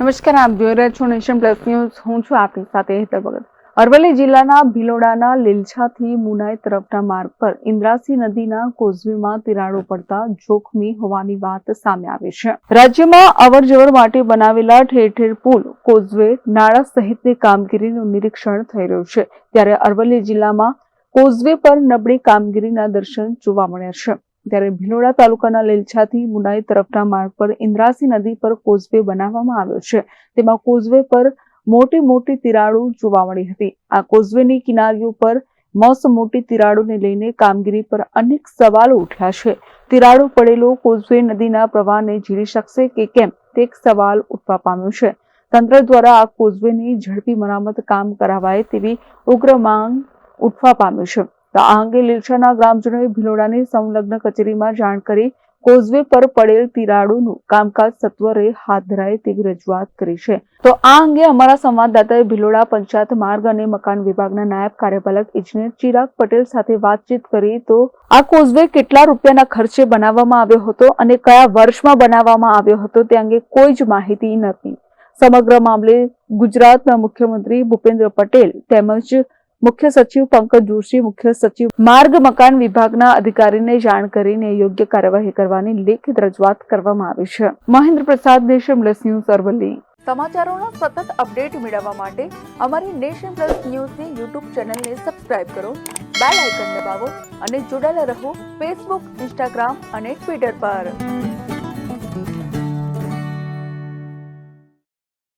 નમસ્કાર, આપ જોઈ રહ્યા છો નેશન પ્લસ ન્યૂઝ. હું છું આપની સાથે હેતર ભગત. અરવલ્લી જિલ્લાના ભિલોડાના લીલછાથી મુનાઈ તરફના માર્ગ પર ઇન્દ્રાસી નદીના કોઝવેમાં તિરાડો પડતા જોખમી હોવાની વાત સામે આવી છે. રાજ્યમાં અવરજવર માટે બનાવેલા ઠેર ઠેર પુલ કોઝવે, નાળા સહિતની કામગીરીનું નિરીક્ષણ થઈ રહ્યું છે. ત્યારે અરવલ્લી જિલ્લામાં કોઝવે પર નબળી કામગીરીના દર્શન જોવા મળ્યા છે. ત્યારે ભીલોડા તાલુકાના લીલછાથી મુનાઈ તરફના માર્ગ પર ઇન્દ્રાસી નદી પર કોઝવે બનાવવામાં આવ્યો છે. તેમાં કોઝવે પર મોટી મોટી તિરાડો જોવા મળી હતી. આ કોઝવેની કિનારીઓ પર મસ્ત મોટી તિરાડોને લઈને કામગીરી પર અનેક સવાલો ઉઠ્યા છે. તિરાડો પડેલો કોઝવે નદીના પ્રવાહને ઝીલી શકશે કે કેમ? તે એક સવાલ ઉઠવા પામ્યો છે. તંત્ર દ્વારા આ કોઝવેની ઝડપી મરામત કામ કરાવાય તેવી ઉગ્ર માંગ ઉઠવા પામ્યું છે. તો આ અંગે લીલછાના ગ્રામજનોએ ભિલોડાની સંલગ્ન કચેરીમાં જાણ કરી કોઝવે પર પડેલ તિરાડોનું કામકાજ સત્વરે હાથ ધરાય તેવી રજૂઆત કરી છે. તો આ અંગે અમારા સંવાદદાતાએ ભિલોડા પંચાયત માર્ગ અને મકાન વિભાગના નાયબ કાર્યપાલક ઇજનેર ચિરાગ પટેલ સાથે વાતચીત કરી તો આ કોઝવે કેટલા રૂપિયાના ખર્ચે બનાવવામાં આવ્યો હતો અને કયા વર્ષમાં બનાવવામાં આવ્યો હતો તે અંગે કોઈ જ માહિતી નથી. સમગ્ર મામલે ગુજરાતના મુખ્યમંત્રી ભૂપેન્દ્ર પટેલ તેમજ મુખ્ય સચિવ પંકજ જોશી, મુખ્ય સચિવ માર્ગ મકાન વિભાગના અધિકારીને જાણ કરીને યોગ્ય કાર્યવાહી કરવાની લેખિત રજૂઆત કરવામાં આવી છે. મહેન્દ્ર પ્રસાદ, નેશન પ્લસ ન્યૂઝ, અરવલ્લી. સમાચારોના સતત અપડેટ મેળવવા માટે અમારી નેશન પ્લસ ન્યૂઝની યુટ્યુબ ચેનલને સબસ્ક્રાઇબ કરો, બેલ આઇકન દબાવો અને જોડાયેલા રહો ફેસબુક, ઇન્સ્ટાગ્રામ અને ટ્વિટર પર.